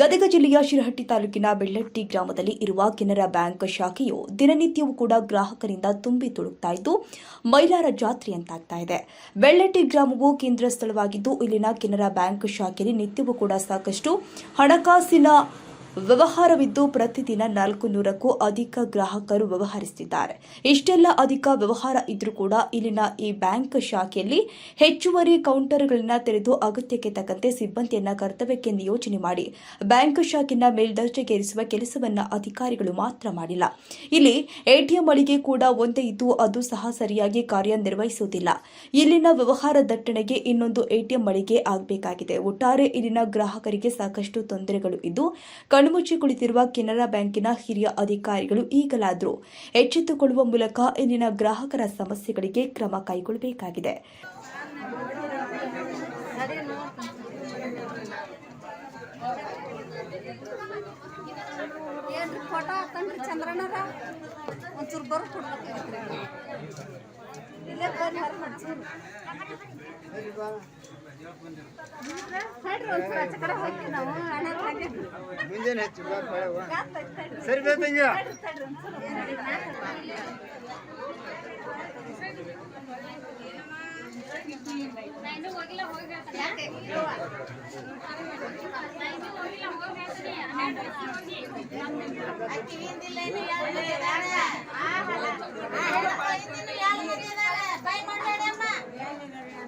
ಗದಗ ಜಿಲ್ಲೆಯ ಶಿರಹಟ್ಟಿ ತಾಲೂಕಿನ ಬೆಳ್ಳಟ್ಟಿ ಗ್ರಾಮದಲ್ಲಿ ಇರುವ ಕೆನರಾ ಬ್ಯಾಂಕ್ ಶಾಖೆಯು ದಿನನಿತ್ಯವೂ ಕೂಡ ಗ್ರಾಹಕರಿಂದ ತುಂಬಿ ತುಳುಕ್ತಾ ಇದ್ದು, ಮೈಲಾರ ಜಾತ್ರೆಯಂತಾಗ್ತಾ ಇದೆ. ಬೆಳ್ಳಟ್ಟಿ ಗ್ರಾಮವು ಕೇಂದ್ರ ಸ್ಥಳವಾಗಿದ್ದು, ಇಲ್ಲಿನ ಕೆನರಾ ಬ್ಯಾಂಕ್ ಶಾಖೆಯಲ್ಲಿ ನಿತ್ಯವೂ ಕೂಡ ಸಾಕಷ್ಟು ಹಣಕಾಸಿನ ವ್ಯವಹಾರವಿದ್ದು ಪ್ರತಿದಿನ ನಾಲ್ಕು ನೂರಕ್ಕೂ ಅಧಿಕ ಗ್ರಾಹಕರು ವ್ಯವಹರಿಸುತ್ತಿದ್ದಾರೆ. ಇಷ್ಟೆಲ್ಲ ಅಧಿಕ ವ್ಯವಹಾರ ಇದ್ರೂ ಕೂಡ ಇಲ್ಲಿನ ಈ ಬ್ಯಾಂಕ್ ಶಾಖೆಯಲ್ಲಿ ಹೆಚ್ಚುವರಿ ಕೌಂಟರ್ಗಳನ್ನ ತೆರೆದು ಅಗತ್ಯಕ್ಕೆ ತಕ್ಕಂತೆ ಸಿಬ್ಬಂದಿಯನ್ನ ಕರ್ತವ್ಯಕ್ಕೆ ನಿಯೋಜನೆ ಮಾಡಿ, ಬ್ಯಾಂಕ್ ಶಾಖೆಯನ್ನ ಮೇಲ್ದರ್ಜೆಗೇರಿಸುವ ಕೆಲಸವನ್ನ ಅಧಿಕಾರಿಗಳು ಮಾತ್ರ ಮಾಡಿಲ್ಲ. ಇಲ್ಲಿ ಎಟಿಎಂ ಮಳಿಗೆ ಕೂಡ ಒಂದೇ ಇದ್ದು ಅದು ಸಹ ಸರಿಯಾಗಿ ಕಾರ್ಯನಿರ್ವಹಿಸುವುದಿಲ್ಲ. ಇಲ್ಲಿನ ವ್ಯವಹಾರ ದಟ್ಟಣೆಗೆ ಇನ್ನೊಂದು ಎಟಿಎಂ ಮಳಿಗೆ ಆಗಬೇಕಾಗಿದೆ. ಒಟ್ಟಾರೆ ಇಲ್ಲಿನ ಗ್ರಾಹಕರಿಗೆ ಸಾಕಷ್ಟು ತೊಂದರೆಗಳು ಇದ್ದು ಕಣ್ಮುಚ್ಚಿ ಕುಳಿತಿರುವ ಕೆನರಾ ಬ್ಯಾಂಕಿನ ಹಿರಿಯ ಅಧಿಕಾರಿಗಳು ಈಗಲಾದರೂ ಎಚ್ಚೆತ್ತುಕೊಳ್ಳುವ ಮೂಲಕ ಇಲ್ಲಿನ ಗ್ರಾಹಕರ ಸಮಸ್ಯೆಗಳಿಗೆ ಕ್ರಮ ಕೈಗೊಳ್ಳಬೇಕಾಗಿದೆ. ಒಂಚೂರು ಬರೋ ಕೊಡ್ಬೇಕ್ರಿ ಇಲ್ಲೇ ಮುಂಜಾನೆ ಹೆಚ್ಚು. ಸರಿ ಬೇತಂಗ ಯಾರು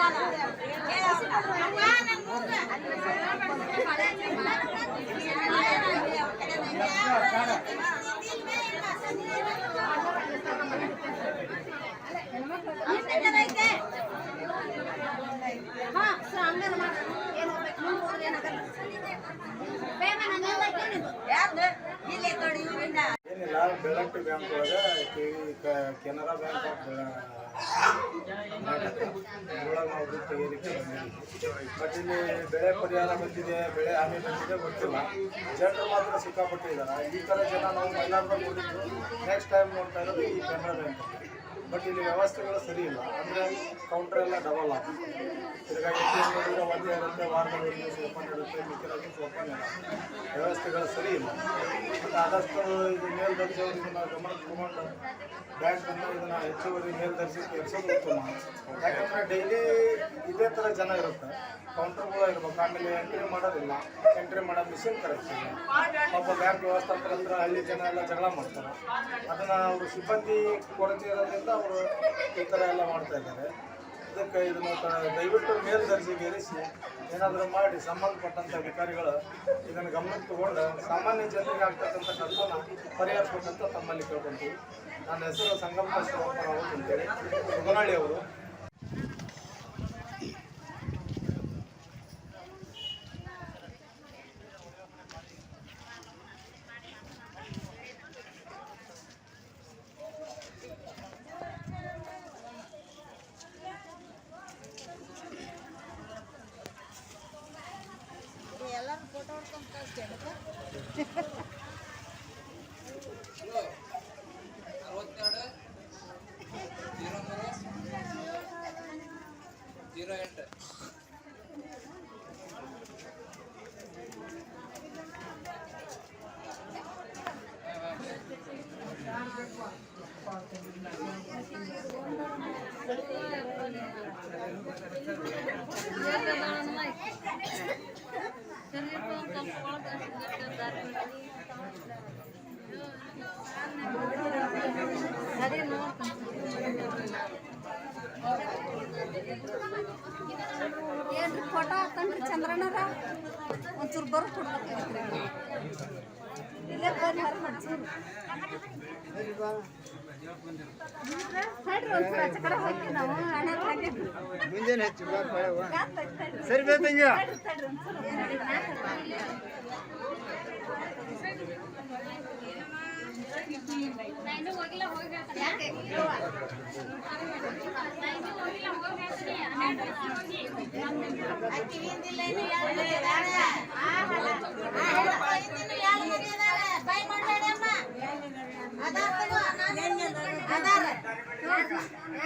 ನಿನ್ನ ನಿನ್ನ. ಬೆಳಗ್ಗೆ ಬ್ಯಾಂಕ್ ಒಳಗೆ ಕೆ- ಕೆನರಾ ಬ್ಯಾಂಕ್ ಆಫ್ ಬಟ್ ಇಲ್ಲಿ ಬೆಳೆ ಪರಿಹಾರ ಬಂದಿದೆ, ಬೆಳೆ ಹಾನಿ ಬಂದಿದೆ, ಗೊತ್ತಿಲ್ಲ. ಜನರು ಮಾತ್ರ ಸಿಕ್ಕಾಪಟ್ಟಿದ್ದಾರೆ ಈ ಥರ ಜನ ನಾವು ಮೈಲಾರದಲ್ಲಿ ನೋಡಿದ್ದು ನೆಕ್ಸ್ಟ್ ಟೈಮ್ ನೋಡ್ತಾ ಇರೋದು ಈ ಕೆನರಾ ಬ್ಯಾಂಕ್. ಬಟ್ ಇಲ್ಲಿ ವ್ಯವಸ್ಥೆಗಳು ಸರಿ ಇಲ್ಲ. ಅಂದರೆ ಕೌಂಟರ್ ಎಲ್ಲ ಡಬಲ್ ಆಗುತ್ತೆ ಒಂದೇ ಇರುತ್ತೆ ವಾರದಲ್ಲಿ ಓಪನ್ ಇರುತ್ತೆ. ಮಿಕ್ಕಿರೋದು ಓಪನ್ ಇಲ್ಲ. ವ್ಯವಸ್ಥೆಗಳು ಸರಿ ಇಲ್ಲ. ಮತ್ತು ಆದಷ್ಟು ಇದು ಮೇಲ್ದರ್ಜೆಯವರು ನಾವು ಗಮನ ತಗೊಂಡು ಬ್ಯಾಂಕ್ ಇದನ್ನು ಹೆಚ್ಚುವರಿ ಮೇಲ್ದರ್ಜೆ ಕೆಲಸ ಉತ್ತಮ ಯಾಕಂದರೆ ಡೈಲಿ ಇದೇ ಥರ ಜನ ಇರುತ್ತೆ. ಕೌಂಟರ್ಗಳು ಇರ್ಬೇಕು ಆಮೇಲೆ ಎಂಟ್ರಿ ಮಾಡೋದಿಲ್ಲ. ಎಂಟ್ರಿ ಮಾಡೋ ಮಿಷಿನ್ ಕರೆಕ್ಟ್ ಒಬ್ಬ ಬ್ಯಾಂಕ್ ವ್ಯವಸ್ಥಾಪಕರ ಹತ್ರ ಹಳ್ಳಿ ಜನ ಎಲ್ಲ ಜಗಳ ಮಾಡ್ತಾರೆ. ಅದನ್ನು ಅವರು ಸಿಬ್ಬಂದಿ ಕೊರತೆ ಇರೋದ್ರಿಂದ ಅವರು ಈ ಥರ ಎಲ್ಲ ಮಾಡ್ತಾ ಇದ್ದಾರೆ. ಇದಕ್ಕೆ ಇದನ್ನು ದಯವಿಟ್ಟು ಮೇಲ್ದರ್ಜೆಗೆ ಇರಿಸಿ. ಏನಾದರೂ ಮಾಡಿ ಸಂಬಂಧಪಟ್ಟಂಥ ಅಧಿಕಾರಿಗಳು ಇದನ್ನು ಗಮನಕ್ಕೆ ತಗೊಂಡು ಸಾಮಾನ್ಯ ಜನರಿಗೆ ಆಗ್ತಕ್ಕಂಥ ಕಷ್ಟನ ಪರಿಹರಿಸ್ಬೇಕಂತ ತಮ್ಮಲ್ಲಿ ಕೇಳ್ಕೊಂತೀವಿ. ನನ್ನ ಹೆಸರು ಸಂಗಮ ಶಿವಪ್ಪ ಅಂತೇಳಿ ಸುಗನಹಳ್ಳಿ ಅವರು. ಹೊಡ್ಕೊಂಡ್ ಕಳ್ಸ್ತೇನೆ ಜೀರೋ ಎಂಟು ಅದೇ ನೋಡ್ತೀನಿ ಏನ್ರಿ ಫೋಟೋ ಹಾಕನ್ರಿ ಚಂದ್ರಣ್ಣರ ಒಂಚೂರು ಬರ್ ಕೊಡ್ಬೇಕ್ರಿ ಇಲ್ಲೇ ಬಂದು ಹರಿ ಮುಂಜಾನೆ ಹೆಚ್ಚು ಸರಿ ಬೇತಂಗ ಹೋಗಿಲ್ಲ